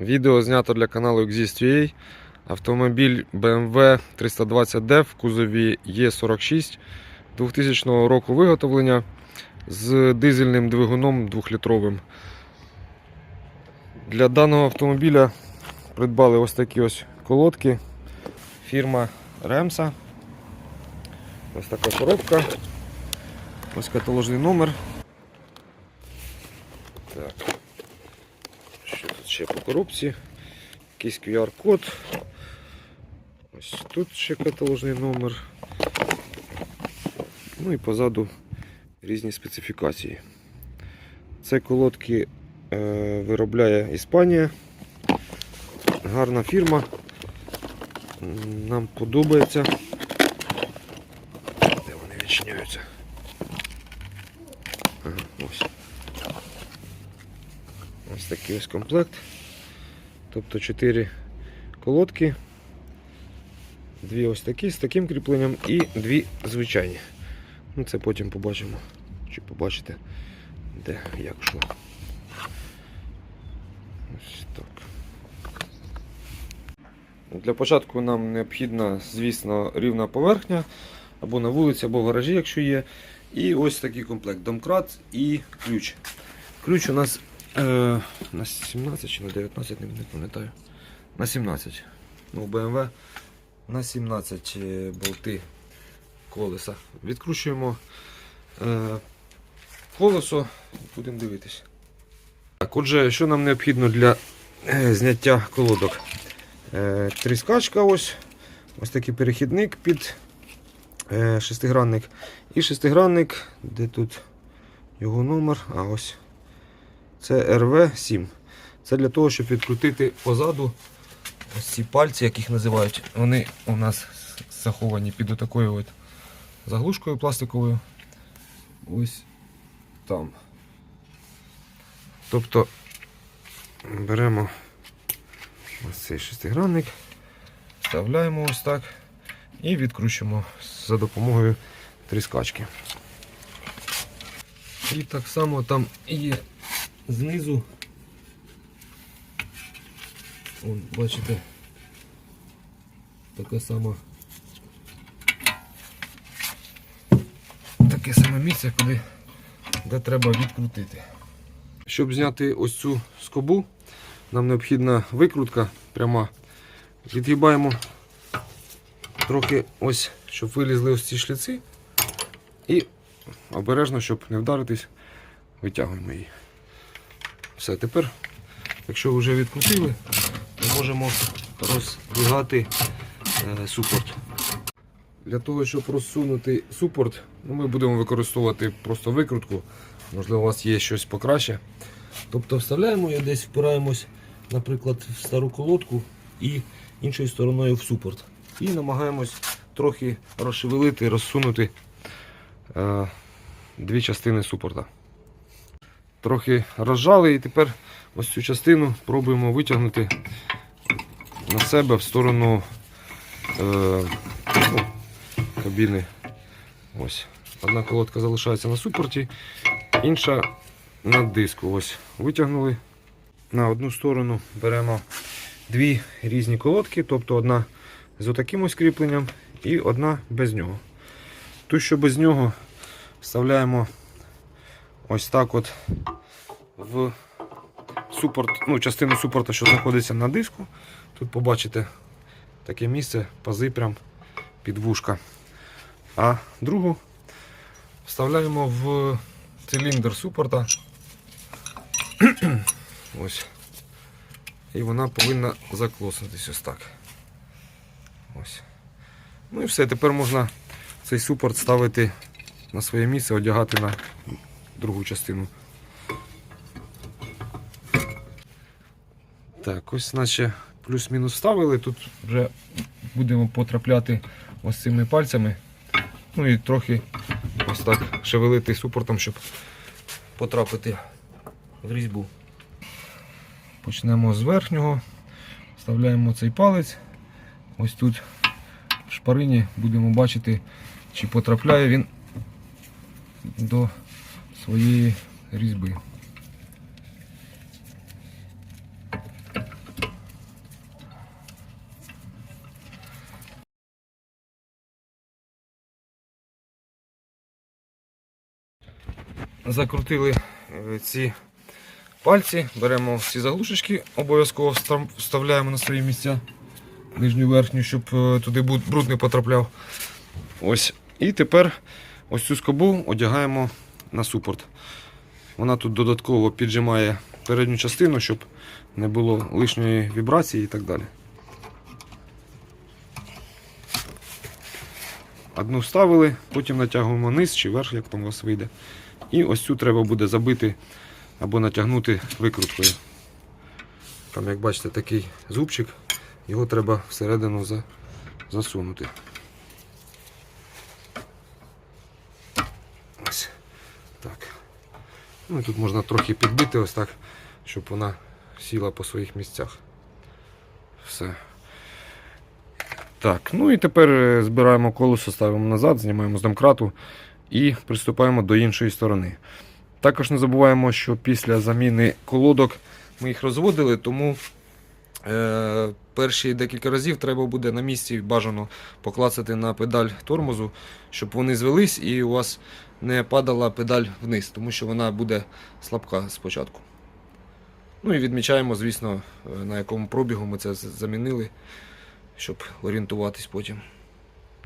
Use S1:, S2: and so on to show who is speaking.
S1: Відео знято для каналу Exist.ua. Автомобіль BMW 320D в кузові Е46 2000 року виготовлення з дизельним двигуном 2-літровим. Для даного автомобіля придбали ось такі ось колодки. Фірма Ремса. Ось така коробка. Ось каталожний номер. Так. Що тут ще по коробці? Якийсь QR-код. Ось тут ще каталожний номер. Ну і позаду різні специфікації. Це колодки е, виробляє Іспанія. Гарна фірма. Нам подобається. Де вони відчиняються? Ага, ось. Ось такий ось комплект. Тобто 4 колодки, дві ось такі з таким кріпленням і дві звичайні. Ну, це потім побачимо. Чи побачите, де, як що. Ось так. Для початку нам необхідна, звісно, рівна поверхня, або на вулиці, або в гаражі, якщо є. І ось такий комплект. Домкрат і ключ. Ключ у нас Е, на 17 чи на 19, не, пам'ятаю. На 17. Ну, BMW на 17 е, болти колеса. Відкручуємо е, колесо будемо дивитись. Так, отже, що нам необхідно для е, зняття колодок? Е, тріскачка ось. Ось такий перехідник під е, шестигранник. І шестигранник, де тут його номер, а ось це РВ7. Це для того, щоб відкрутити позаду ось ці пальці, як їх називають. Вони у нас заховані під отакою от заглушкою пластиковою. Ось там. Тобто беремо ось цей шестигранник, вставляємо ось так і відкручуємо за допомогою тріскачки. І так само там є знизу. Вон, бачите, таке саме таке саме місце, куди, де треба відкрутити. Щоб зняти ось цю скобу, нам необхідна викрутка пряма. Відгибаємо трохи ось, щоб вилізли ось ці шліци. І обережно, щоб не вдаритись, витягуємо її. Все, тепер, якщо вже відкрутили, то можемо роздвигати е, супорт. Для того, щоб розсунути супорт, ну, ми будемо використовувати просто викрутку. Можливо, у вас є щось покраще. Тобто вставляємо її десь, впираємось, наприклад, в стару колодку і іншою стороною в супорт. І намагаємось трохи розшевелити, розсунути е, дві частини супорта трохи розжали і тепер ось цю частину пробуємо витягнути на себе в сторону е, ну, кабіни. Ось. Одна колодка залишається на супорті, інша на диску. Ось Витягнули. На одну сторону беремо дві різні колодки, тобто одна з отаким ось кріпленням і одна без нього. Ту, що без нього, вставляємо ось так от в супорт, ну, частину супорта, що знаходиться на диску. Тут побачите таке місце, пази прям під вушка. А другу вставляємо в циліндр супорта. Ось. І вона повинна заклоснутись ось так. Ось. Ну і все, тепер можна цей супорт ставити на своє місце, одягати на другу частину. Так, ось наче плюс-мінус ставили. Тут вже будемо потрапляти ось цими пальцями. Ну і трохи ось так шевелити супортом, щоб потрапити в різьбу. Почнемо з верхнього, вставляємо цей палець. Ось тут в шпарині будемо бачити, чи потрапляє він до своєї різьби. Закрутили е, ці пальці, беремо всі заглушечки, обов'язково вставляємо на свої місця нижню верхню, щоб е, туди бруд не потрапляв. Ось. І тепер ось цю скобу одягаємо на супорт. Вона тут додатково піджимає передню частину, щоб не було лишньої вібрації і так далі. Одну вставили, потім натягуємо низ чи верх, як там у вас вийде. І ось цю треба буде забити або натягнути викруткою. Там, як бачите, такий зубчик, його треба всередину засунути. Ось. Так. Ну, і тут можна трохи підбити ось так, щоб вона сіла по своїх місцях. Все. Так, ну і тепер е, збираємо колесо, ставимо назад, знімаємо з домкрату і приступаємо до іншої сторони. Також не забуваємо, що після заміни колодок ми їх розводили, тому перші декілька разів треба буде на місці бажано поклацати на педаль тормозу, щоб вони звелись і у вас не падала педаль вниз, тому що вона буде слабка спочатку. Ну і відмічаємо, звісно, е, на якому пробігу ми це замінили, щоб орієнтуватись потім.